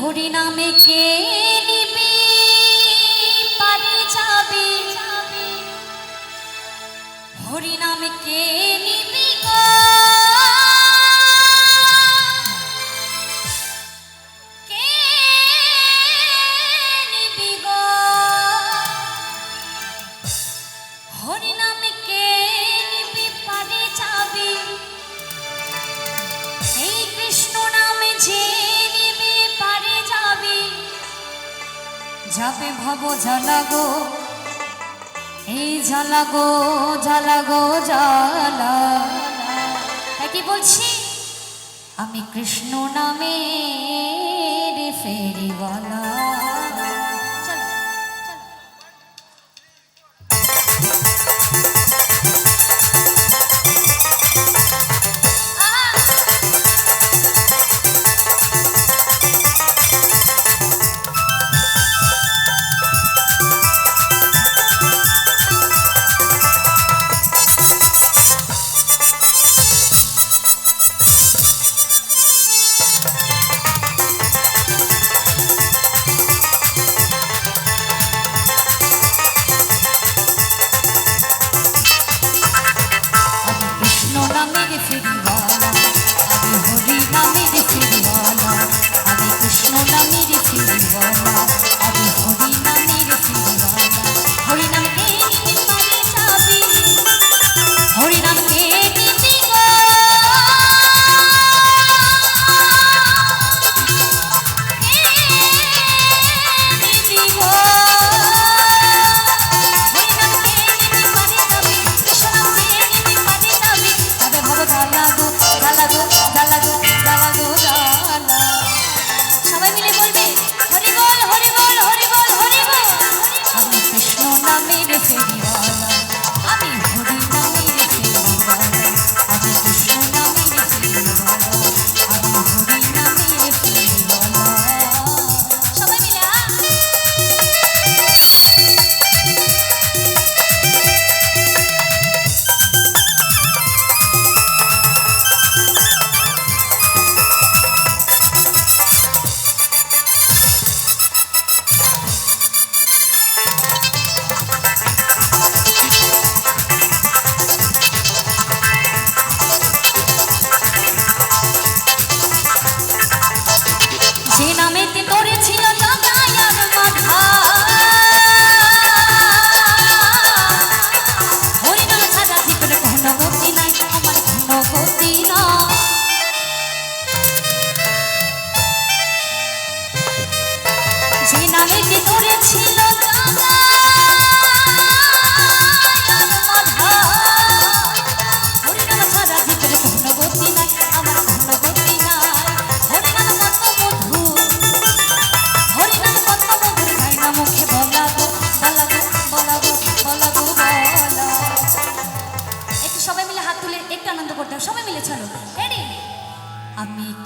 হরি নামে কে নিবি পারে যাবে। হরি নামে কে নিবি গো। যাবে ভব ঝালাগো এই ঝালাগো ঝালাগো ঝালা কি বলছি? আমি কৃষ্ণ নামে রে ফেরিওয়ালা।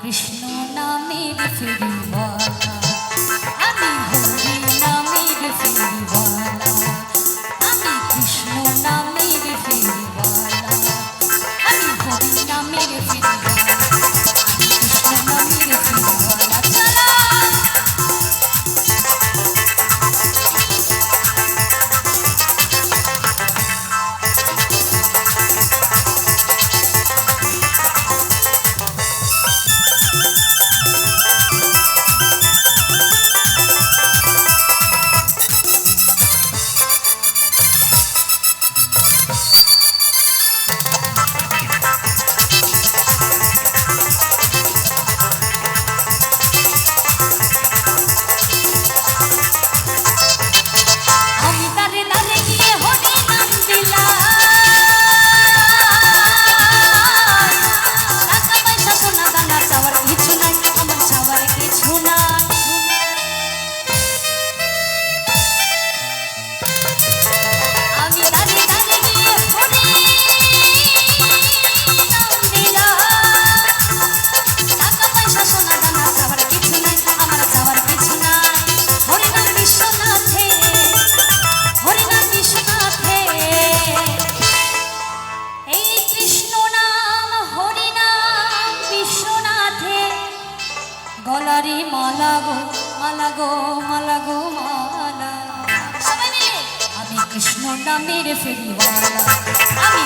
কৃষ্ণ নামের ফিরিবা আমি হরি নামের ফিরিবা গলারি মালা গো মালা গো মালা গো মালা। আমি কৃষ্ণ নামের ফেরিওয়ালা আমি